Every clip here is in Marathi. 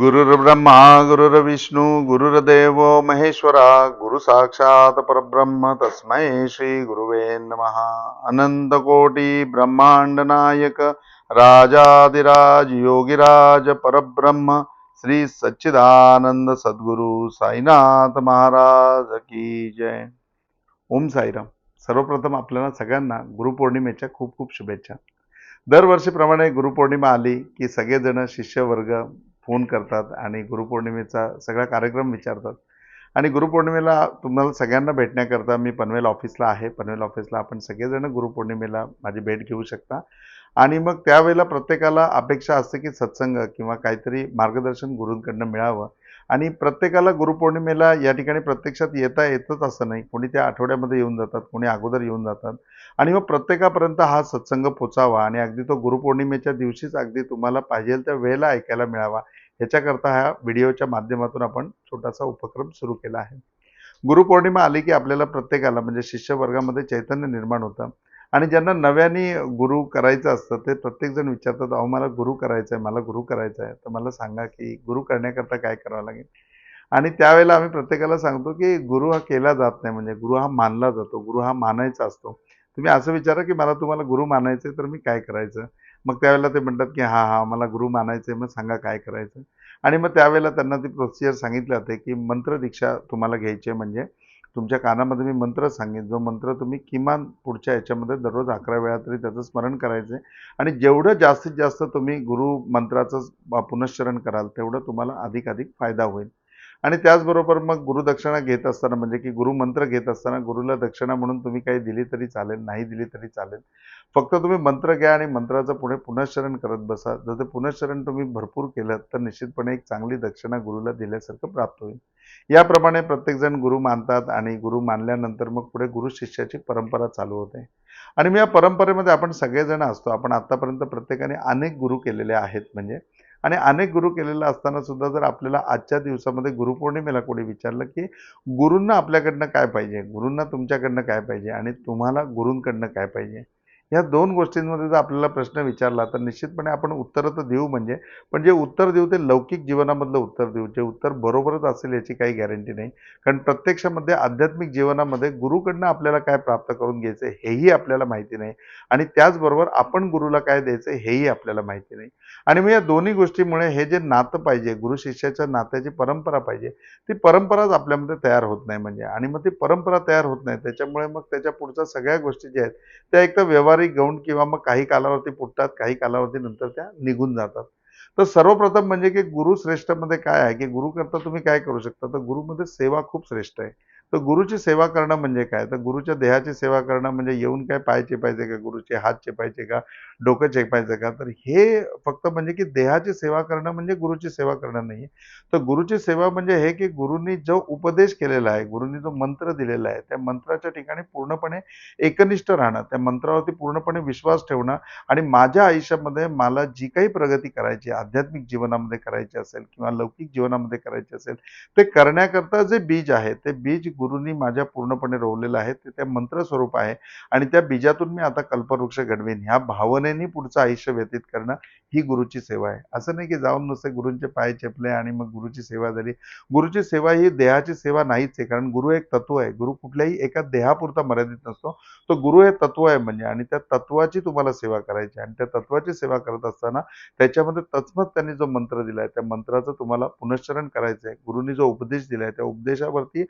गुरुर्ब्रह्मा गुरुर्विष्णू गुरुर्देव महेश्वरा गुरु साक्षात परब्रह्म तस्मै श्री गुरुवे नमहा अनंत कोटी ब्रह्मांड नायक राजाधिराज योगिराज परब्रह्म श्री सच्चिदानंद सद्गुरु साईनाथ महाराज की जय. ओम साईराम. सर्वप्रथम आपल्याला सगळ्यांना गुरुपौर्णिमेच्या खूप खूप शुभेच्छा. दरवर्षीप्रमाणे गुरुपौर्णिमा आली की सगळेजण शिष्यवर्ग फोन करतात आणि गुरुपौर्णिमेचा सगळा कार्यक्रम विचारतात. आणि गुरुपौर्णिमेला तुम्हाला सगळ्यांना भेटण्याकरता मी पनवेल ऑफिसला आहे. पनवेल ऑफिसला आपण सगळेजण गुरुपौर्णिमेला माझी भेट घेऊ शकता. आणि मग त्यावेळेला प्रत्येकाला अपेक्षा असते की सत्संग किंवा काहीतरी मार्गदर्शन गुरूंकडनं मिळावं. आणि प्रत्येकाला गुरुपौर्णिमेला या ठिकाणी प्रत्यक्षात येता येतच असं नाही. कोणी त्या आठवड्यामध्ये येऊन जातात कोणी अगोदर येऊन जातात. आणि मग प्रत्येकापर्यंत हा सत्संग पोचावा आणि अगदी तो गुरुपौर्णिमेच्या दिवशीच अगदी तुम्हाला पाहिजे त्या वेळेला ऐकायला मिळावा. ह्याच्याकरता ह्या व्हिडिओच्या माध्यमातून आपण छोटासा उपक्रम सुरू केला आहे. गुरुपौर्णिमा आली की आपल्याला प्रत्येकाला म्हणजे शिष्य वर्गामध्ये चैतन्य निर्माण होतं. आणि ज्यांना नव्याने गुरु करायचं असतं ते प्रत्येकजण विचारतात अहो मला गुरु करायचं आहे मला गुरु करायचं आहे तर मला सांगा की गुरु करण्याकरता काय करावं लागेल? आणि त्यावेळेला आम्ही प्रत्येकाला सांगतो की गुरु हा केला जात नाही म्हणजे गुरु हा मानला जातो गुरु हा मानायचा असतो. तुम्ही असं विचारा की मला तुम्हाला गुरु मानायचं आहे तर मी काय करायचं? मग त्यावेळेला ते म्हणतात की हा हा मला गुरु मानायचं आहे मग सांगा काय करायचं. आणि मग त्यावेळेला त्यांना ती प्रोसिजर सांगितलं जाते की मंत्र दीक्षा तुम्हाला घ्यायची आहे म्हणजे तुमच्या कानामध्ये मी मंत्र सांगेन. जो मंत्र तुम्ही किमान पुढच्या याच्यामध्ये दररोज अकरा वेळा तरी त्याचं स्मरण करायचं आहे आणि जेवढं जास्तीत जास्त तुम्ही गुरु मंत्राचं पुनश्चरण कराल तेवढं तुम्हाला अधिकाधिक फायदा होईल. आणि त्याचबरोबर मग गुरुदक्षिणा घेत असताना म्हणजे की गुरुमंत्र घेत असताना गुरुला दक्षिणा म्हणून तुम्ही काही दिली तरी चालेल नाही दिली तरी चालेल. फक्त तुम्ही मंत्र घ्या आणि मंत्राचं पुढे पुनश्चरण करत बसा. जर ते पुनश्चरण तुम्ही भरपूर केलं तर निश्चितपणे एक चांगली दक्षिणा गुरुला दिल्यासारखं प्राप्त होईल. याप्रमाणे प्रत्येकजण गुरु मानतात आणि गुरु मानल्यानंतर मग पुढे गुरु शिष्याची परंपरा चालू होते. आणि मी या परंपरेमध्ये आपण सगळेजण असतो. आपण आतापर्यंत प्रत्येकाने अनेक गुरु केलेले आहेत. म्हणजे आणि अनेक गुरु केलेलं असताना सुद्धा जर आपल्याला आजच्या दिवसामध्ये गुरुपौर्णिमेला कोणी विचारलं की गुरूंना आपल्याकडनं काय पाहिजे? गुरूंना तुमच्याकडनं काय पाहिजे? आणि तुम्हाला गुरूंकडनं काय पाहिजे? ह्या दोन गोष्टींमध्ये जर आपल्याला प्रश्न विचारला तर निश्चितपणे आपण उत्तरं तर देऊ म्हणजे. पण जे उत्तर देऊ ते लौकिक जीवनामधलं उत्तर देऊ. जे उत्तर बरोबरच असेल याची काही गॅरंटी नाही. कारण प्रत्यक्षामध्ये आध्यात्मिक जीवनामध्ये गुरुकडनं आपल्याला काय प्राप्त करून घ्यायचं हेही आपल्याला माहिती नाही. आणि त्याचबरोबर आपण गुरुला काय द्यायचं हेही आपल्याला माहिती नाही. आणि मग या दोन्ही गोष्टीमुळे हे जे नातं पाहिजे गुरु शिष्याच्या नात्याची परंपरा पाहिजे ती परंपराच आपल्यामध्ये तयार होत नाही म्हणजे. आणि मग ती परंपरा तयार होत नाही त्याच्यामुळे मग त्याच्या पुढच्या सगळ्या गोष्टी ज्या आहेत त्या एक तर व्यवहारिक गौण किंवा मग काही कालावरती फुटतात काही कालावरती नंतर त्या निघून जातात. तर सर्वप्रथम म्हणजे की गुरु श्रेष्ठमध्ये काय आहे? की गुरु करता तुम्ही काय करू शकता? तर गुरुमध्ये सेवा खूप श्रेष्ठ आहे. तर गुरुची सेवा करणं म्हणजे काय? तर गुरुच्या देहाची सेवा करणं म्हणजे येऊन काय पाय चेपायचे का? गुरुचे हात चेपायचे का? डोकं चेपायचं का? तर हे फक्त म्हणजे की देहाची सेवा करणं म्हणजे गुरुची सेवा करणं नाही तर गुरुची सेवा म्हणजे हे की गुरुंनी जो उपदेश केलेला आहे गुरुंनी जो मंत्र दिलेला आहे त्या मंत्राच्या ठिकाणी पूर्णपणे एकनिष्ठ राहणं त्या मंत्रावरती पूर्णपणे विश्वास ठेवणं आणि माझ्या आयुष्यामध्ये मला जी काही प्रगती करायची आध्यात्मिक जीवनामध्ये करायची असेल किंवा लौकिक जीवनामध्ये करायची असेल ते करण्याकरता जे बीज आहे ते बीज गुरुंनी माझ्या पूर्णपणे रोवलेलं आहे ते त्या मंत्र स्वरूप आहे आणि त्या बीजातून मी आता कल्पवृक्ष घडवेन. ह्या भावनेने पुढचं आयुष्य व्यतीत करणं ही गुरुची सेवा आहे. असं नाही की जाऊन नुसते गुरूंचे पाय चेपले आणि मग गुरुची सेवा झाली. गुरुची सेवा ही देहाची सेवा नाहीच आहे कारण गुरु एक तत्व आहे. गुरु कुठल्याही एका देहापुरता मर्यादित नसतो. तो गुरु हे तत्व आहे म्हणजे आणि त्या तत्वाची तुम्हाला सेवा करायची आणि त्या तत्वाची सेवा करत असताना त्याच्यामध्ये तत्मत त्यांनी जो मंत्र दिलाय त्या मंत्राचं तुम्हाला पुनश्चरण करायचं आहे. गुरुनी जो उपदेश दिलाय त्या उपदेशावरती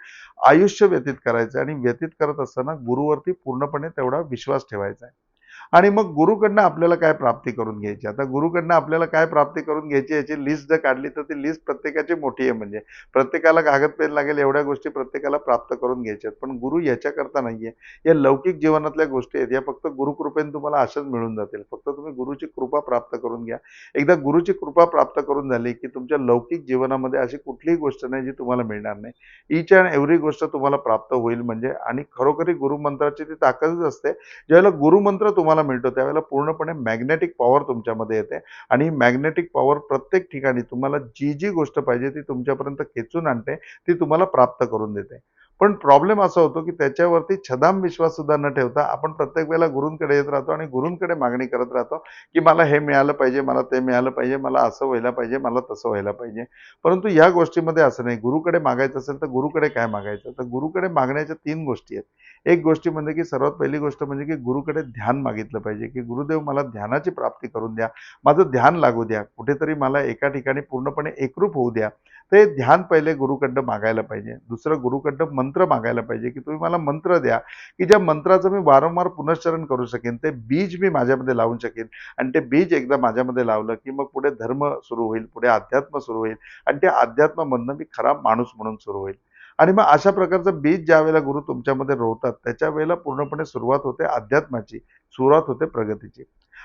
आयुष्य व्यतीत करायचं आणि व्यतीत करत असताना गुरुवरती पूर्णपणे तेवढा विश्वास ठेवायचा आहे. आणि मग गुरुकडनं आपल्याला काय प्राप्ती करून घ्यायची? आता गुरुकडनं आपल्याला काय प्राप्ती करून घ्यायची याची लिस्ट जर काढली तर ती लिस्ट प्रत्येकाची मोठी आहे म्हणजे. प्रत्येकाला कागद पेन लागेल एवढ्या गोष्टी प्रत्येकाला प्राप्त करून घ्यायच्या पण गुरु याच्याकरता नाही आहे या लौकिक जीवनातल्या गोष्टी आहेत. या फक्त गुरुकृपेने तुम्हाला अशाच मिळून जातील. फक्त तुम्ही गुरुची कृपा प्राप्त करून घ्या. एकदा गुरुची कृपा प्राप्त करून झाली की तुमच्या लौकिक जीवनामध्ये अशी कुठलीही गोष्ट नाही जी तुम्हाला मिळणार नाही. इच अँड एव्हरी गोष्ट तुम्हाला प्राप्त होईल म्हणजे. आणि खरोखरी गुरुमंत्राची ती ताकदच असते. ज्यावेळेला गुरुमंत्र तुम्हाला मिळतो. त्यावेळेला पूर्णपणे मॅग्नेटिक पॉवर तुमच्यामध्ये येते. आणि ही मॅग्नेटिक पॉवर प्रत्येक ठिकाणी तुम्हाला जी जी गोष्ट पाहिजे ती तुमच्यापर्यंत खेचून आणते ती तुम्हाला प्राप्त करून देते. पण प्रॉब्लेम असा होतो की त्याच्यावरती छदाम विश्वास सुद्धा न ठेवता आपण प्रत्येक वेळेला गुरूंकडे येत राहतो आणि गुरूंकडे मागणी करत राहतो की मला हे मिळालं पाहिजे मला ते मिळालं पाहिजे मला असं व्हायला पाहिजे मला तसं व्हायला पाहिजे. परंतु या गोष्टीमध्ये असं नाही. गुरुकडे मागायचं असेल तर गुरुकडे काय मागायचं? तर गुरुकडे मागण्याच्या तीन गोष्टी आहेत. एक गोष्टी म्हणजे की सर्वात पहिली गोष्ट म्हणजे की गुरुकडे ध्यान मागितलं पाहिजे की गुरुदेव मला ध्यानाची प्राप्ती करून द्या. माझं ध्यान लागू द्या. कुठेतरी मला एका ठिकाणी पूर्णपणे एकरूप होऊ द्या. ते ध्यान पहिले गुरुकडं मागायला पाहिजे. दुसरं गुरुकडं मंत्र मागायला पाहिजे की तुम्ही मला मंत्र द्या की ज्या मंत्राचं मी वारंवार पुनश्चरण करू शकेन ते बीज मी माझ्यामध्ये लावून शकेन. आणि ते बीज एकदा माझ्यामध्ये लावलं की मग पुढे धर्म सुरू होईल पुढे अध्यात्म सुरू होईल. आणि त्या अध्यात्मामधनं मी खरा माणूस म्हणून सुरू होईल. आणि मग अशा प्रकारचं बीज ज्या वेळेला गुरु तुमच्यामध्ये रोवतात त्याच्या वेळेला पूर्णपणे सुरुवात होते अध्यात्माची सुरुवात होते प्रगतीची.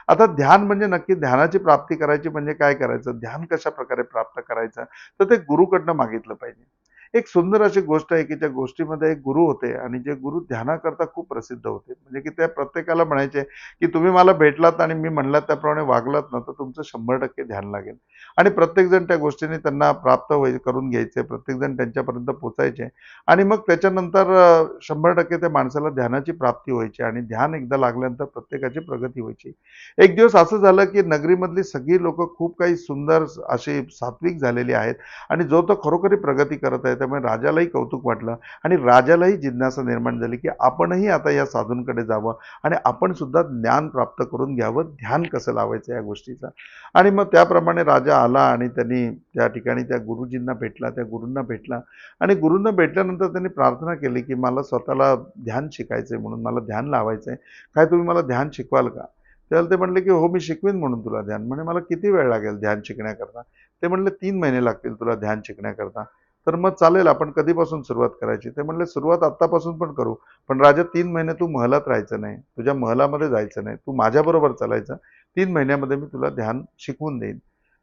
आता ध्यान म्हणजे नक्की ध्यानाची प्राप्ती करायची म्हणजे काय करायचं? ध्यान कशा प्रकारे प्राप्त करायचं? तर ते गुरुकडनं मागितलं पाहिजे. एक सुंदर अशी गोष्ट आहे की त्या गोष्टीमध्ये एक गुरु होते आणि जे गुरु ध्यानाकरता खूप प्रसिद्ध होते. म्हणजे की त्या प्रत्येकाला म्हणायचे की तुम्ही मला भेटलात आणि मी म्हणलात त्याप्रमाणे वागलात ना तर तुमचं शंभर टक्के ध्यान लागेल. आणि प्रत्येकजण त्या गोष्टीने त्यांना प्राप्त होई करून घ्यायचे प्रत्येकजण त्यांच्यापर्यंत पोचायचे आणि मग त्याच्यानंतर शंभर टक्के त्या माणसाला ध्यानाची प्राप्ती व्हायची आणि ध्यान एकदा लागल्यानंतर प्रत्येकाची प्रगती व्हायची. एक दिवस असं झालं की नगरीमधली सगळी लोक खूप काही सुंदर अशी सात्विक झालेली आहेत आणि जो तो खरोखरी प्रगती करत आहे त्यामुळे राजालाही कौतुक वाटलं आणि राजालाही जिज्ञासा निर्माण झाली की आपणही आता या साधूंकडे जावं आणि आपण सुद्धा ज्ञान प्राप्त करून घ्यावं ध्यान कसं लावायचं या गोष्टीचं. आणि मग त्याप्रमाणे राजा आला आणि त्यांनी त्या ठिकाणी त्या गुरुजींना भेटला त्या गुरूंना भेटला. आणि गुरूंना भेटल्यानंतर त्यांनी प्रार्थना केली की मला स्वतःला ध्यान शिकायचं आहे म्हणून मला ध्यान लावायचं आहे काय तुम्ही मला ध्यान शिकवाल का? त्याला ते म्हणले की हो मी शिकवीन म्हणून तुला ध्यान. म्हणे मला किती वेळ लागेल ध्यान शिकण्याकरता? ते म्हणले तीन महिने लागतील तुला ध्यान शिकण्याकरता. तर मग चालेल आपण कधीपासून सुरुवात करायची? ते म्हणले सुरुवात आत्तापासून पण करू पण राजा तीन महिने तू महलात राहायचं नाही तुझ्या महलामध्ये जायचं नाही तू माझ्याबरोबर चालायचं तीन महिन्यामध्ये मी तुला ध्यान शिकवून देईन.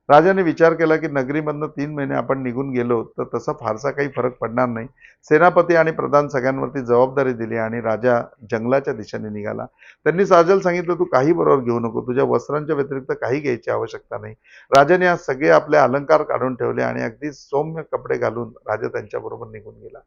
राजाने विचार केला की नगरीमधनं तीन महिने आपण निघून गेलो तर तसा फारसा काही फरक पडणार नाही. सेनापती आणि प्रधान सगळ्यांवरती जबाबदारी दिली आणि राजा जंगलाच्या दिशेने निघाला. त्यांनी साजल सांगितलं तू काही बरोबर घेऊ नको. तुझ्या वस्त्रांच्या व्यतिरिक्त काही घ्यायची आवश्यकता नाही. राजाने आज सगळे आपले अलंकार काढून ठेवले आणि अगदी सौम्य कपडे घालून राजा त्यांच्याबरोबर निघून गेला.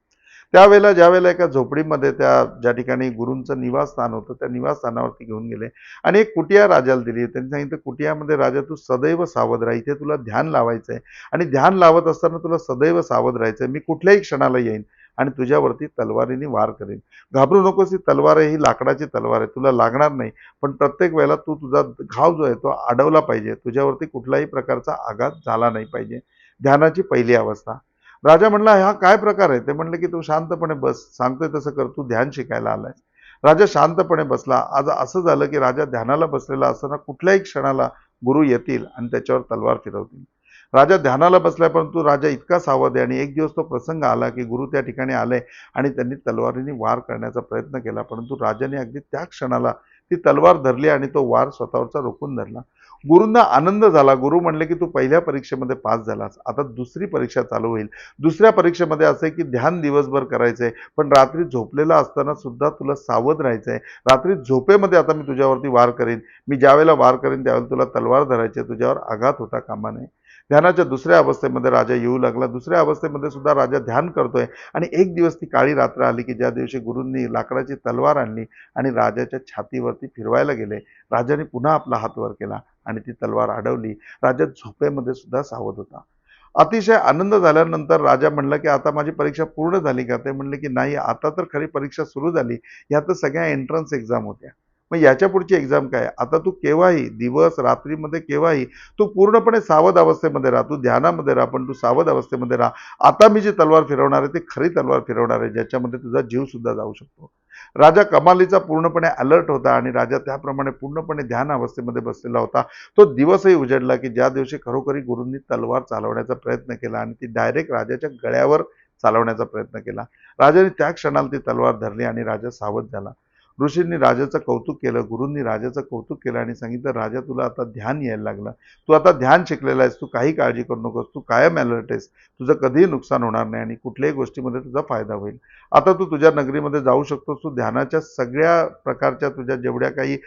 त्यावेळेला ज्यावेळेला एका झोपडीमध्ये त्या ज्या ठिकाणी गुरूंचं निवासस्थान होतं त्या निवासस्थानावरती घेऊन गेले. आणि एक कुटिया राजाला दिली. त्यांनी सांगितलं कुटियामध्ये राजा तू सदैव सावध राहा. इथे तुला ध्यान लावायचं आहे आणि ध्यान लावत असताना तुला सदैव सावध राहायचं आहे मी कुठल्याही क्षणाला येईन आणि तुझ्यावरती तलवारीने वार करेन. घाबरू नकोस. ही तलवार आहे. ही लाकडाची तलवार आहे. तुला लागणार नाही. पण प्रत्येक वेळेला तू तुझा घाव जो आहे तो अडवला पाहिजे. तुझ्यावरती कुठलाही प्रकारचा आघात झाला नाही पाहिजे. ध्यानाची पहिली अवस्था. राजा म्हणला हा काय प्रकार आहे? ते म्हणले की तू शांतपणे बस. सांगतोय तसं कर तू ध्यान शिकायला आलाय राजा शांतपणे बसला. आज असं झालं की राजा ध्यानाला बसलेला असताना कुठल्याही क्षणाला गुरु येतील आणि त्याच्यावर तलवार फिरवतील. राजा ध्यानाला बसलाय परंतु राजा इतका सावध आहे आणि एक दिवस तो प्रसंग आला की गुरु त्या ठिकाणी आले आणि त्यांनी तलवारीने वार करण्याचा प्रयत्न केला परंतु राजाने अगदी त्या क्षणाला ती तलवार धरली आणि तो वार स्वतःवरचा रोखून धरला. गुरूंना आनंद झाला. गुरु म्हणले की तू पहिल्या परीक्षेमध्ये पास झालास. आता दुसरी परीक्षा चालू होईल. दुसऱ्या परीक्षेमध्ये असं आहे की ध्यान दिवसभर करायचंय. पण रात्री झोपलेला असताना सुद्धा तुला सावध राहायचं आहे रात्री झोपेमध्ये आता मी तुझ्यावरती वार करेन. मी ज्यावेळेला वार करेन त्यावेळेला तुला तलवार धरायची आहे, तुझ्यावर आघात होता कामा नये. ध्यानाच्या दुसऱ्या अवस्थेमध्ये राजा येऊ लागला. दुसऱ्या अवस्थेमध्ये सुद्धा राजा ध्यान करतोय. आणि एक दिवस ती काळी रात्र आली की ज्या दिवशी गुरूंनी लाकडाची तलवार आणली आणि राजाच्या छातीवरती फिरवायला गेले राजाने पुन्हा आपला हात वर केला. आणि ती तलवार अडवली. राजा झोपेमध्ये सुद्धा सावध होता. अतिशय आनंद झाल्यानंतर राजा म्हणला की आता माझी परीक्षा पूर्ण झाली का? ते म्हणले की नाही आता तर खरी परीक्षा सुरू झाली. ह्या तर सगळ्या एंट्रन्स एक्झाम होत्या. मग याच्या पुढची एक्झाम काय? आता तू केव्हाही दिवस रात्रीमध्ये केव्हाही तू पूर्णपणे सावध अवस्थेमध्ये राहा. तू ध्यानामध्ये राहा पण तू सावध अवस्थेमध्ये राहा. आता मी जी तलवार फिरवणार आहे ती खरी तलवार फिरवणार आहे ज्याच्यामध्ये तुझा जीव सुद्धा जाऊ शकतो. राजा कमालीचा पूर्णपणे अलर्ट होता आणि राजा त्याप्रमाणे पूर्णपणे ध्यान अवस्थेमध्ये बसलेला होता. तो दिवसही उजडला की ज्या दिवशी खरोखरी गुरूंनी तलवार चालवण्याचा प्रयत्न केला आणि ती डायरेक्ट राजाच्या गळ्यावर चालवण्याचा प्रयत्न केला. राजाने त्या क्षणाला ती तलवार धरली आणि राजा सावध झाला. ऋषींनी राजाचं कौतुक केलं गुरूंनी राजाचं कौतुक केलं आणि सांगितलं राजा तुला आता ध्यान यायला लागलं. तू आता ध्यान शिकलेला आहेस तू काही काळजी करू नकोस तू कायम अलर्ट आहेस. तुझं कधीही नुकसान होणार नाही आणि कुठल्याही गोष्टीमध्ये तुझा फायदा होईल. आता तू तुझ्या नगरीमध्ये जाऊ शकतोस तू ध्यानाच्या सगळ्या प्रकारच्या तुझ्या जेवढ्या काही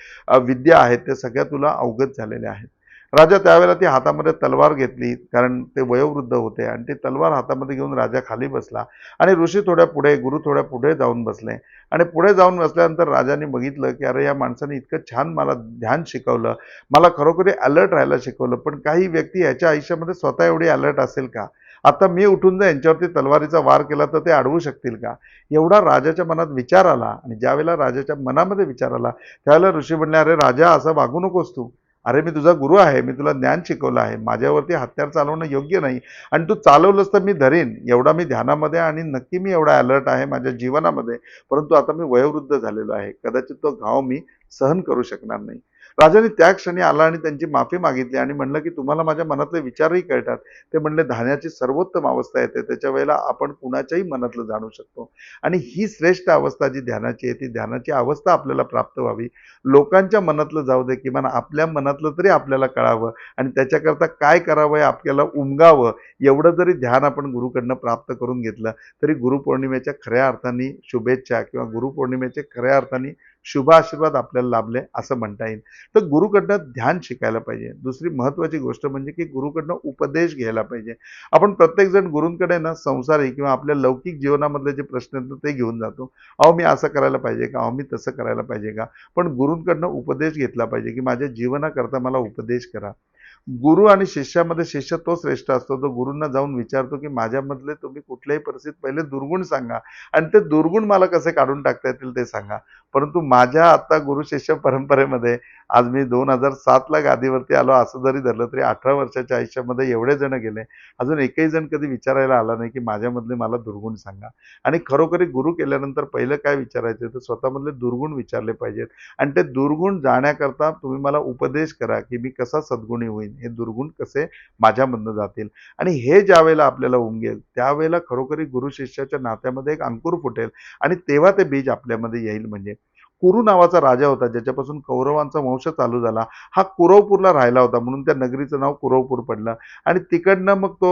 विद्या आहेत त्या सगळ्या तुला अवगत झालेल्या आहेत. राजा त्यावेळेला ती हातामध्ये तलवार घेतली कारण ते वयोवृद्ध होते आणि ती तलवार हातामध्ये घेऊन राजा खाली बसला आणि ऋषी थोड्या पुढे गुरु थोड्या पुढे जाऊन बसले. आणि पुढे जाऊन बसल्यानंतर राजाने बघितलं की अरे या माणसाने इतकं छान मला ध्यान शिकवलं. मला खरोखरी अलर्ट राहायला शिकवलं. पण काही व्यक्ती याच्या आयुष्यामध्ये स्वतः एवढी अलर्ट असेल का? आता मी उठून जर यांच्यावरती तलवारीचा वार केला तर ते अडवू शकतील का? एवढा राजाच्या मनात विचार आला आणि ज्यावेळेला राजाच्या मनामध्ये विचार आला त्यावेळेला ऋषी म्हणले अरे राजा असं वागू नकोस तू. अरे मी तुझा गुरु आहे मी तुला ज्ञान शिकवलं आहे माझ्यावरती हत्यार चालवणं योग्य नाही. आणि तू चालवलंस तर मी धरीन एवढा मी ध्यानामध्ये आणि नक्की मी एवढा अलर्ट आहे माझ्या जीवनामध्ये. परंतु आता मी वयोवृद्ध झालेलो आहे. कदाचित तो घाव मी सहन करू शकणार नाही. राजाने त्या क्षणी आला आणि त्यांची माफी मागितली आणि म्हणलं की तुम्हाला माझ्या मनातले विचारही कळतात. ते म्हणले धान्याची सर्वोत्तम अवस्था येते. त्याच्या वेळेला आपण कुणाच्याही मनातलं जाणू शकतो. आणि ही श्रेष्ठ अवस्था जी ध्यानाची आहे ती ध्यानाची अवस्था आपल्याला प्राप्त व्हावी. लोकांच्या मनातलं जाऊ दे किमान आपल्या मनातलं तरी आपल्याला कळावं आणि त्याच्याकरता काय करावं हे आपल्याला उमगावं एवढं जरी ध्यान आपण गुरुकडनं प्राप्त करून घेतलं तरी गुरुपौर्णिमेच्या खऱ्या अर्थाने शुभेच्छा किंवा गुरुपौर्णिमेचे खऱ्या अर्थाने शुभ आशीर्वाद आपल्याला लाभले असं म्हणता येईल. तर गुरुकडनं ध्यान शिकायला पाहिजे. दुसरी महत्त्वाची गोष्ट म्हणजे की गुरुकडनं उपदेश घ्यायला पाहिजे. आपण प्रत्येकजण गुरूंकडे ना संसारी किंवा आपल्या लौकिक जीवनामधले जे प्रश्न आहेत ते घेऊन जातो. अहो मी असं करायला पाहिजे का? अहो मी तसं करायला पाहिजे का? पण गुरूंकडनं उपदेश घेतला पाहिजे की माझ्या जीवनाकरता मला उपदेश करा. गुरु आणि शिष्यामध्ये शिष्य तो श्रेष्ठ असतो. जो गुरूंना जाऊन विचारतो की माझ्यामधले तुम्ही कुठल्याही परिस्थितीत पहिले दुर्गुण सांगा. आणि ते दुर्गुण मला कसे काढून टाकता येतील ते सांगा. परंतु माझ्या आता गुरु शिष्य परंपरेमध्ये आज मी दोन हजार सातला गादीवरती आलो असं जरी धरलं तरी अठरा वर्षाच्या आयुष्यामध्ये एवढे जण गेले. अजून एकही जण कधी विचारायला आला नाही की माझ्यामधले मला दुर्गुण सांगा. आणि खरोखरी गुरु केल्यानंतर पहिलं काय विचारायचं तर स्वतःमधले दुर्गुण विचारले पाहिजेत. आणि ते दुर्गुण जाण्याकरता तुम्ही मला उपदेश करा की मी कसा सद्गुणी होईन. हे दुर्गुण कसे माझ्यामधनं जातील? आणि हे ज्या वेळेला आपल्याला उमगेल त्यावेळेला खरोखरी गुरु शिष्याच्या नात्यामध्ये एक अंकुर फुटेल आणि तेव्हा ते बीज आपल्यामध्ये येईल म्हणजे. कुरु नावाचा राजा होता ज्याच्यापासून कौरवांचा वंश चालू झाला. हा कुरवपूरला राहिला होता म्हणून त्या नगरीचं नाव कुरवपूर पडलं. आणि तिकडनं मग तो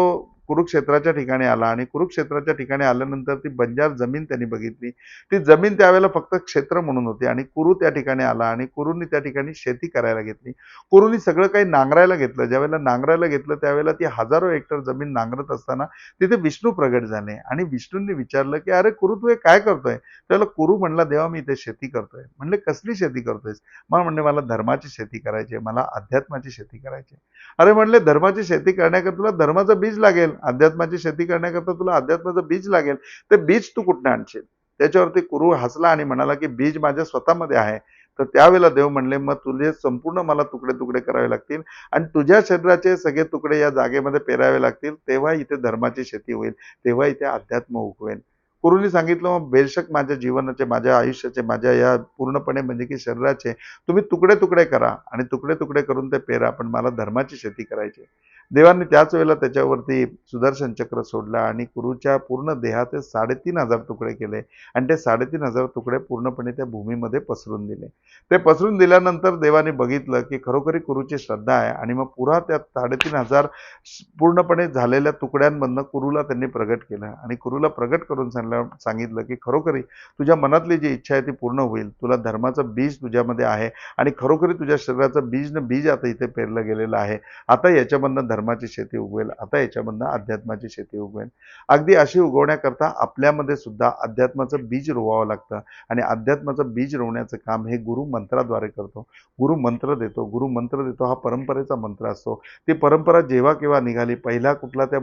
कुरुक्षेत्राच्या ठिकाणी आला आणि कुरुक्षेत्राच्या ठिकाणी आल्यानंतर ती बंजार जमीन त्यांनी बघितली. ती जमीन त्यावेळेला फक्त क्षेत्र म्हणून होती आणि कुरु त्या ठिकाणी आला आणि कुरूंनी त्या ठिकाणी शेती करायला घेतली. कुरूंनी सगळं काही नांगरायला घेतलं. ज्यावेळेला नांगरायला घेतलं त्यावेळेला ती हजारो हेक्टर जमीन नांगरत असताना तिथे विष्णू प्रगट झाले आणि विष्णूंनी विचारलं की अरे कुरु तू हे काय करतोय? त्याला कुरु म्हणला देवा मी इथे शेती करतोय. म्हणले कसली शेती करतोयस? मला म्हणले मला धर्माची शेती करायची आहे, मला अध्यात्माची शेती करायची आहे. अरे म्हणले धर्माची शेती करण्याकरता तुला धर्माचं बीज लागेल. अध्यात्माची शेती करण्याकरता तुला अध्यात्माचं बीज लागेल. ते बीज तू कुठनं आणशील? त्याच्यावरती कुरु हसला आणि म्हणाला की बीज माझ्या स्वतःमध्ये आहे. तर त्यावेळेला देव म्हणले मग तुझे संपूर्ण मला तुकडे तुकडे करावे लागतील आणि तुझ्या शरीराचे सगळे तुकडे या जागेमध्ये पेरावे लागतील. तेव्हा इथे धर्माची शेती होईल. तेव्हा इथे अध्यात्म उगवेल. कुरुनी सांगितलं मग बेशक माझ्या जीवनाचे माझ्या आयुष्याचे माझ्या या पूर्णपणे म्हणजे की शरीराचे तुम्ही तुकडे तुकडे करा आणि तुकडे तुकडे करून ते पेरा पण मला धर्माची शेती करायची देवांनी त्याच वेळेला त्याच्यावरती सुदर्शन चक्र सोडलं आणि कुरुच्या पूर्ण देहाचे साडेतीन हजार तुकडे केले आणि ते साडेतीन हजार तुकडे पूर्णपणे त्या भूमीमध्ये पसरून दिले. ते पसरून दिल्यानंतर देवाने बघितलं की खरोखरी कुरुची श्रद्धा आहे आणि मग पुरा त्या साडेतीन हजार पूर्णपणे झालेल्या तुकड्यांमधनं कुरुला त्यांनी प्रगट केलं आणि कुरुला प्रगट करून त्यांना सांगितलं की खरोखरी तुझ्या मनातली जी इच्छा आहे ती पूर्ण होईल. तुला धर्माचं बीज तुझ्यामध्ये आहे आणि खरोखरी तुझ्या शरीराचं बीज न बीज आता इथे पेरलं गेलेलं आहे. आता याच्यामधनं धर्माची शेती उगवेल आता याच्यामधनं अध्यात्माची शेती उगवेल. अगदी अशी उगवण्याकरता आपल्यामध्ये सुद्धा अध्यात्माचं बीज रोवावं लागतं आणि अध्यात्माचं बीज रोवण्याचं काम हे गुरु मंत्राद्वारे करतो. गुरु मंत्र देतो. गुरु मंत्र देतो हा परंपरेचा मंत्र असतो. ती परंपरा जेव्हा केव्हा निघाली पहिला कुठला त्या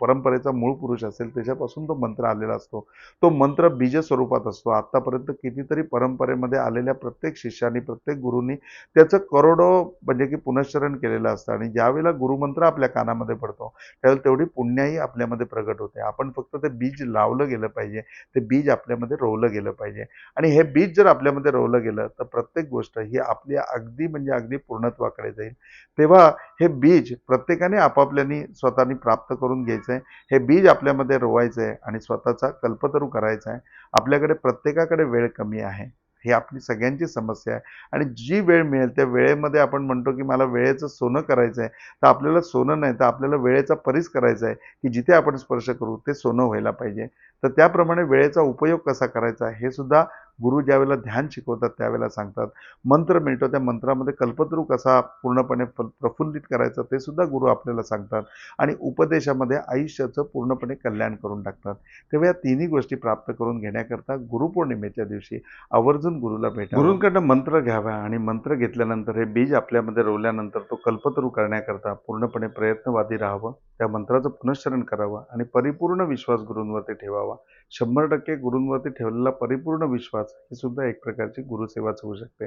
परंपरेचा मूळ पुरुष असेल त्याच्यापासून तो मंत्र आलेला असतो. तो मंत्र बीज स्वरूपात असतो. आत्तापर्यंत कितीतरी परंपरेमध्ये आलेल्या प्रत्येक शिष्यानी प्रत्येक गुरुनी त्याचं करोडो म्हणजे की पुनश्चरण केलेलं असतं आणि ज्यावेळेला गुरुमंत्र आपल्या कानामध्ये पडतो त्यावेळेला तेवढी पुण्याही आपल्यामध्ये प्रगट होते. आपण फक्त ते बीज लावलं गेलं पाहिजे ते बीज आपल्यामध्ये रोवलं गेलं पाहिजे. आणि हे बीज जर आपल्यामध्ये रोवलं गेलं तर प्रत्येक गोष्ट ही आपली अगदी म्हणजे अगदी पूर्णत्वाकडे जाईल. तेव्हा हे बीज प्रत्येकाने आपापल्यानी स्वतःनी प्राप्त करून घ्यायचं आहे हे बीज आपल्यामध्ये रोवायचं आहे आणि स्वतःचा कल्प सर्पतरू करायचा आहे. आपल्याकडे प्रत्येकाकडे वेळ कमी आहे. ही आपली सगळ्यांची समस्या आहे. आणि जी वेळ मिळेल त्या वेळेमध्ये आपण म्हणतो की मला वेळेचं सोनं करायचं आहे. तर आपल्याला सोनं नाही तर आपल्याला वेळेचा परीस करायचा आहे की जिथे आपण स्पर्श करू ते सोनं व्हायला पाहिजे. तर त्याप्रमाणे वेळेचा उपयोग कसा करायचा हे सुद्धा गुरु ज्यावेळेला ध्यान शिकवतात त्यावेळेला सांगतात. मंत्र मिळतो त्या मंत्रामध्ये कल्पतरू कसा पूर्णपणे प- प्रफुल्लित करायचा ते सुद्धा गुरु आपल्याला सांगतात. आणि उपदेशामध्ये आयुष्याचं पूर्णपणे कल्याण करून टाकतात. तेव्हा या तिन्ही गोष्टी प्राप्त करून घेण्याकरता गुरुपौर्णिमेच्या दिवशी आवर्जून गुरुला भेटा गुरूंकडनं मंत्र घ्यावा आणि मंत्र घेतल्यानंतर हे बीज आपल्यामध्ये रोवल्यानंतर तो कल्पतरू करण्याकरता पूर्णपणे प्रयत्नवादी राहावं. त्या मंत्राचं पुनश्चरण करावं आणि परिपूर्ण विश्वास गुरूंवरती ठेवावा. शंभर टक्के गुरूंवरती ठेवलेला परिपूर्ण विश्वास ही सुद्धा एक प्रकारची गुरुसेवाच होऊ शकते.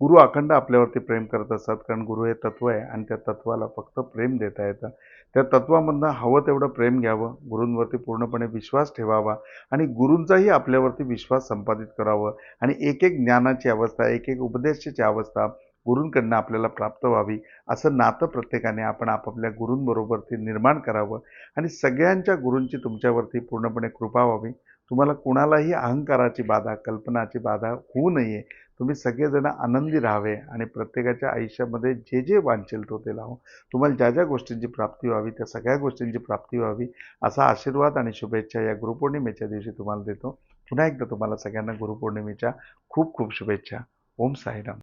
गुरु अखंड आपल्यावरती प्रेम करत असतात कारण गुरु हे तत्व आहे आणि त्या तत्वाला फक्त प्रेम देता येतं. त्या तत्वामधनं हवं तेवढं प्रेम घ्यावं गुरूंवरती पूर्णपणे विश्वास ठेवावा आणि गुरूंचाही आपल्यावरती विश्वास संपादित करावं आणि एक एक ज्ञानाची अवस्था एक एक उपदेशाची अवस्था गुरूंकडनं आपल्याला प्राप्त व्हावी असं नातं प्रत्येकाने आपण आपापल्या गुरूंबरोबरती निर्माण करावं आणि सगळ्यांच्या गुरूंची तुमच्यावरती पूर्णपणे कृपा व्हावी. तुम्हाला कुणालाही अहंकाराची बाधा कल्पनाची बाधा होऊ नये तुम्ही सगळेजण आनंदी राहावे आणि प्रत्येकाच्या आयुष्यामध्ये जे जे वांचेल तो ते लावो. तुम्हाला ज्या ज्या गोष्टींची प्राप्ती व्हावी त्या सगळ्या गोष्टींची प्राप्ती व्हावी असा आशीर्वाद आणि शुभेच्छा या गुरुपौर्णिमेच्या दिवशी तुम्हाला देतो. पुन्हा एकदा तुम्हाला सगळ्यांना गुरुपौर्णिमेच्या खूप खूप शुभेच्छा. ओम साईराम.